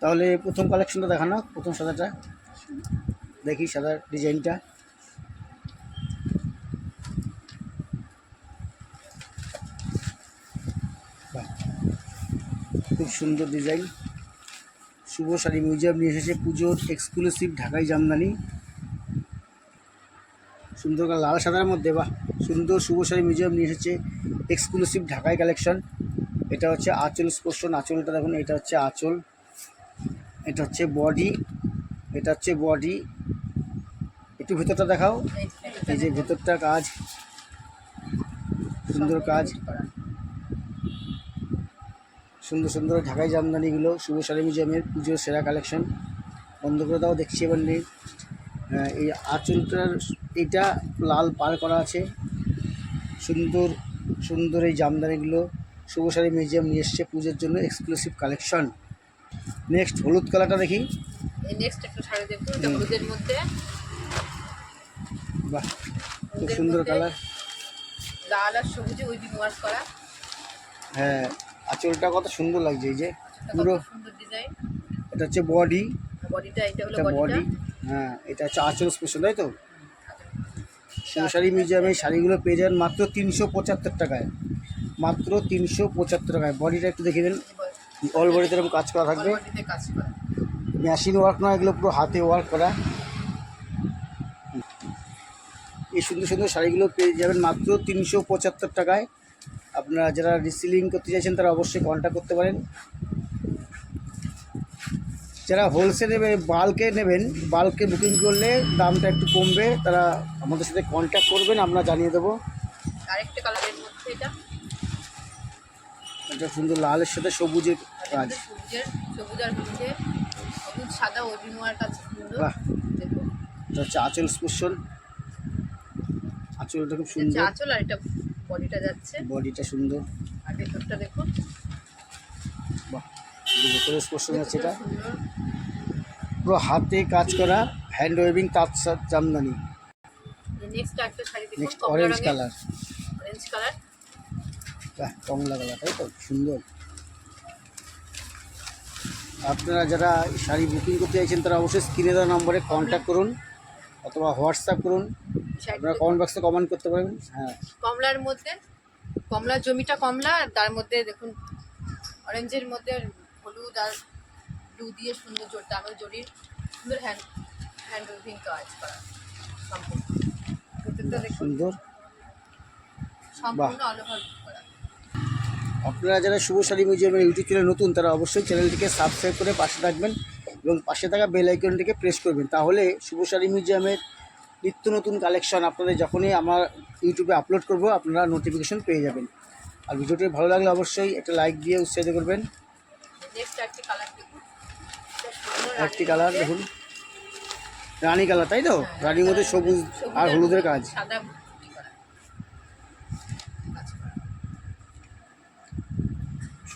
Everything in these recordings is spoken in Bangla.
তাহলে প্রথম কালেকশনটা দেখানো, প্রথম সাদাটা। দেখি সাদা ডিজাইনটা। খুব সুন্দর ডিজাইন। শুভ শাড়ি মিউজিয়াম নিয়ে এসেছে পুজোর এক্সক্লুসিভ ঢাকাই জামদানি। সুন্দর লাল সাদার মধ্যে, বাহ। সুন্দর শুভ শাড়ি মিউজিয়াম নিয়ে এসেছে এক্সক্লুসিভ ঢাকাই কালেকশন এটা হচ্ছে আঁচল স্পর্শন আঁচলটা দেখুন, এটা হচ্ছে আঁচল। এটা হচ্ছে বডি এটা হচ্ছে বডি একটু ভেতরটা দেখাও। এই যে ভেতরটা কাজ, সুন্দর কাজ। সুন্দর সুন্দর ঢাকাই জামদানিগুলো শুভ শাড়ি মিউজিয়ামের পুজোর সেরা কালেকশন বন্ধ করে দাও, দেখছি এবার নেই। এই আঁচলটার এইটা লাল পার করা আছে। সুন্দর সুন্দর এই জামদানিগুলো। শুভ শাড়ি মিউজিয়াম নিয়ে এসছে পুজোর জন্য এক্সক্লুসিভ কালেকশন নেক্সট হলুদ কালারটা দেখি। নেক্সট একটা শাড়ি দেখুন এটা হলুদের মধ্যে। বাহ খুব সুন্দর কালার। লাল আর সবুজে উইভিং ওয়ার্ক করা। হ্যাঁ আঁচলটা কত সুন্দর লাগছে এই যে পুরো। সুন্দর ডিজাইন এটা হচ্ছে বডি বডিটা এটা হলো বডি হ্যাঁ এটা হচ্ছে আঁচল স্পেশাল তাই তো? শাড়ি মিউজিয়ামে শাড়িগুলো পেয়ে যাবেন মাত্র তিনশো পঁচাত্তর টাকায়। মাত্র তিনশো পঁচাত্তর টাকায়। বডিটা একটু দেখে দিন অল বডিতে এরকম কাজ করা থাকবে। মেশিন ওয়ার্ক নয় এগুলো পুরো হাতে ওয়ার্ক করা। এই সুন্দর সুন্দর শাড়িগুলো পেয়ে যাবেন মাত্র তিনশো পঁচাত্তর টাকায়। আপনারা যারা রিসিলিং করতে চাইছেন তারা অবশ্যই কন্ট্যাক্ট করতে পারেন। যারা হোলসেলে বাল্কে নেবেন বাল্কে বুকিং করলে দামটা একটু কমবে তারা আমাদের সাথে কন্ট্যাক্ট করবেন আমরা জানিয়ে দেবো। আরেকটা কালারের মধ্যে এটা। এটা সুন্দর লালের সাথে সবুজের কাজ। সবুজের সবুজ আর সাদা সুন্দর। বাহ। এটা হচ্ছে আঁচল স্পর্শন আঁচলটা খুব সুন্দর। আঁচল আর এটা বডিটা যাচ্ছে। বডিটা সুন্দর। আর ভেতরটা দেখুন বাহ স্পর্শন আছে এটা। পুরো হাতে কাজ করা হ্যান্ড ওয়েভিং তাঁত জামদানি। নেক্সট একটা শাড়ি দেখুন অরেঞ্জ কালার অরেঞ্জ কালার বাহ কমলা কালার তাই তো? সুন্দর। আপনারা যারা শাড়ি বুকিং করতে চাইছেন তারা অবশ্যই স্ক্রিনে দেওয়া নম্বরে কন্ট্যাক্ট করুন অথবা হোয়াটসঅ্যাপ করুন। আপনারা কমেন্ট বক্সে কমেন্ট করতে পারেন হ্যাঁ। কমলার মধ্যে কমলার জমিটা কমলা আর তার মধ্যে দেখুন অরেঞ্জের মধ্যে হলুদ আর ব্লু দিয়ে সুন্দর জোর দামের জরির সুন্দর হ্যান্ড হ্যান্ড উইভিং কাজ করা সম্পূর্ণ। সুন্দর। সম্পূর্ণ অল ওভার করা। আপনারা যারা শুভ শাড়ি মিউজিয়ামের ইউটিউব চ্যানেল নতুন তারা অবশ্যই চ্যানেলটিকে সাবস্ক্রাইব করে পাশে থাকবেন এবং পাশে থাকা বেল আইকনটিকে প্রেস করবেন। তাহলে শুভ শাড়ি মিউজিয়ামের নিত্য নতুন কালেকশন আপনাদের যখনই আমার ইউটিউবে আপলোড করব আপনারা নোটিফিকেশন পেয়ে যাবেন। আর ভিডিওটি ভালো লাগলে অবশ্যই একটা লাইক দিয়ে উৎসাহিত করবেন। একটি কালার দেখুন। রানী কালার তাই তো? রানীর মধ্যে সবুজ আর হলুদের কাজ।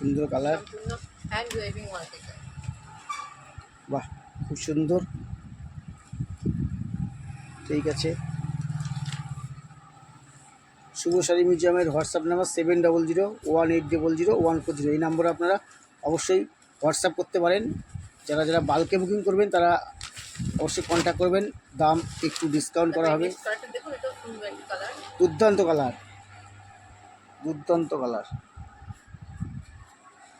সুন্দর কালার। বাহ খুব সুন্দর। ঠিক আছে। শুভ শাড়ি মিউজিয়ামের WhatsApp number seven double zero one eight double zero one four zero. এই নম্বরে আপনারা অবশ্যই হোয়াটসঅ্যাপ করতে পারেন। যারা যারা বাল্কে বুকিং করবেন তারা অবশ্যই কন্ট্যাক্ট করবেন। দাম একটু ডিসকাউন্ট করা হবে। দুর্দান্ত কালার দুর্দান্ত কালার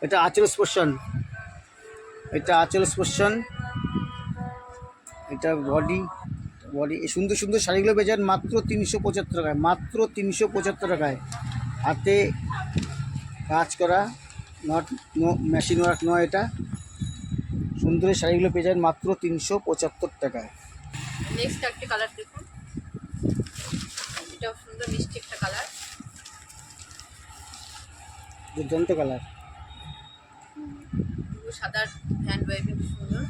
এটা আচল স্পর্শন এটা আচল স্পর্শন এটা বডি বডি এই সুন্দর সুন্দর শাড়িগুলো পেয়ে মাত্র তিনশো পঁচাত্তর টাকায় মাত্র তিনশো পঁচাত্তর টাকায়। হাতে কাজ করা নট নো মেশিন ওয়ার্ক নয় এটা। সুন্দর শাড়িগুলো পেয়ে যান মাত্র তিনশো পঁচাত্তর টাকায়। নেক্সট একটা কালার দেখুন। এটাও সুন্দর মিষ্টি একটা কালার দুর্দান্ত কালার পুরো সাদা হ্যান্ড ওয়েভিং সুন্দর।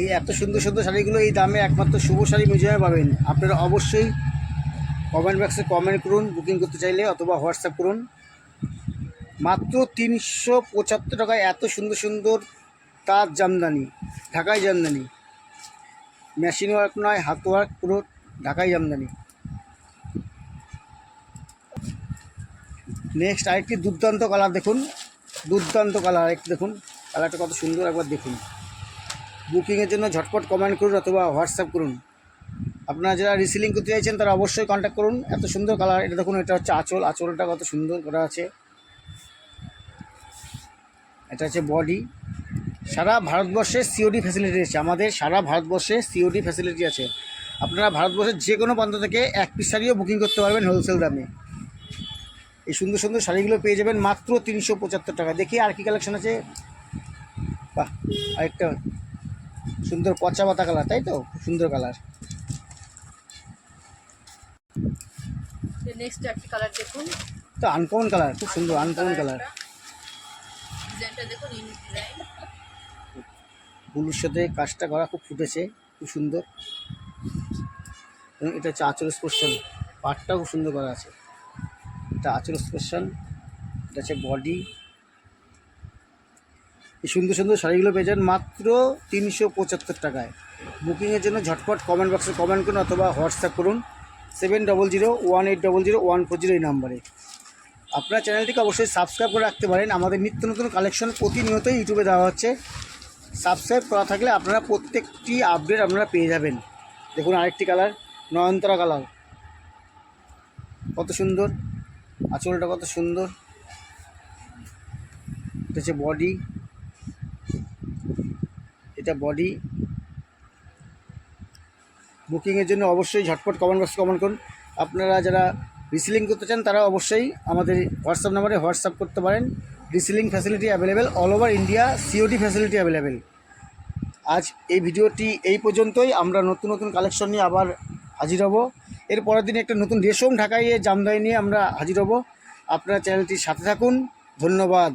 এই এত সুন্দর সুন্দর শাড়িগুলো এই দামে একমাত্র শুভ শাড়ি মিউজিয়ামে পাবেন। আপনারা অবশ্যই কমেন্ট বক্সে কমেন্ট করুন বুকিং করতে চাইলে অথবা হোয়াটসঅ্যাপ করুন। মাত্র তিনশো পঁচাত্তর টাকায় এত সুন্দর সুন্দর তার জামদানি, ঢাকাই জামদানি। মেশিন ওয়ার্ক নয়, হাত ওয়ার্ক পুরো ঢাকাই জামদানি। নেক্সট আরেকটি দুর্দান্ত কালার দেখুন, দুর্দান্ত কালার আরেকটি দেখুন। কালারটা কত সুন্দর একবার দেখুন। বুকিংয়ের জন্য ঝটপট কমেন্ট করুন অথবা হোয়াটসঅ্যাপ করুন। আপনারা যারা রিসিলিং করতে চাইছেন, তারা অবশ্যই কন্ট্যাক্ট করুন। এত সুন্দর কালার এটা দেখুন, এটা হচ্ছে আঁচল। আঁচলটা কত সুন্দর করা আছে। এটা হচ্ছে বডি সারা ভারতবর্ষে সিওডি ফ্যাসিলিটি আছে আমাদের সারা ভারতবর্ষে সিওডি ফ্যাসিলিটি আছে। আপনারা ভারতবর্ষের যে কোনো প্রান্ত থেকে এক পিস শাড়িও বুকিং করতে পারবেন হোলসেল দামে। এই সুন্দর সুন্দর শাড়িগুলো পেয়ে যাবেন মাত্র তিনশো পঁচাত্তর টাকা দেখি আর কি কালেকশন আছে। বাহ আরেকটা সুন্দর পচা পাতা কালার তাই তো? সুন্দর কালার। নেক্সট একটা কালার দেখুন। তো আনকমন কালার খুব সুন্দর আনকমন কালার ডিজাইনটা দেখুন ইউনিক ডিজাইন ব্লুর সাথে কাজটা করা খুব ফুটেছে খুব সুন্দর। এবং এটা হচ্ছে আচল স্পর্শন পাটটাও খুব সুন্দর করা আছে। এটা আচল স্পর্শন এটা হচ্ছে বডি এই সুন্দর সুন্দর শাড়িগুলো পেয়ে যান মাত্র তিনশো পঁচাত্তর টাকায়। বুকিংয়ের জন্য ঝটপট কমেন্ট বক্সে কমেন্ট করুন অথবা হোয়াটসঅ্যাপ করুন। Seven double zero one eight double zero one four zero এই নাম্বারে। আপনার চ্যানেলটিকে অবশ্যই সাবস্ক্রাইব করে রাখতে পারেন। আমাদের নিত্য নতুন কালেকশন প্রতিনিয়তই ইউটিউবে দেওয়া হচ্ছে। সাবস্ক্রাইব করা থাকলে আপনারা প্রত্যেকটি আপডেট আপনারা পেয়ে যাবেন। দেখুন আরেকটি কালার নয়নতারা কালার কত সুন্দর, আঁচলটা কত সুন্দর। হচ্ছে বডি এটা বডি বুকিংয়ের জন্য অবশ্যই ঝটপট কমেন্ট বক্সে কমেন্ট করুন। আপনারা যারা রিসিলিং করতে চান, তারা অবশ্যই আমাদের হোয়াটসঅ্যাপ নাম্বারে হোয়াটসঅ্যাপ করতে পারেন। Reselling facility available all over India COD facility available আজ এই ভিডিওটি এই পর্যন্তই। আমরা নতুন নতুন কালেকশন নিয়ে আবার হাজির হব। এর পরের দিন একটা নতুন রেশম ঢাকাইয়ে জামদাই নিয়ে আমরা হাজির হব। আপনারা চ্যানেলটির সাথে থাকুন। ধন্যবাদ।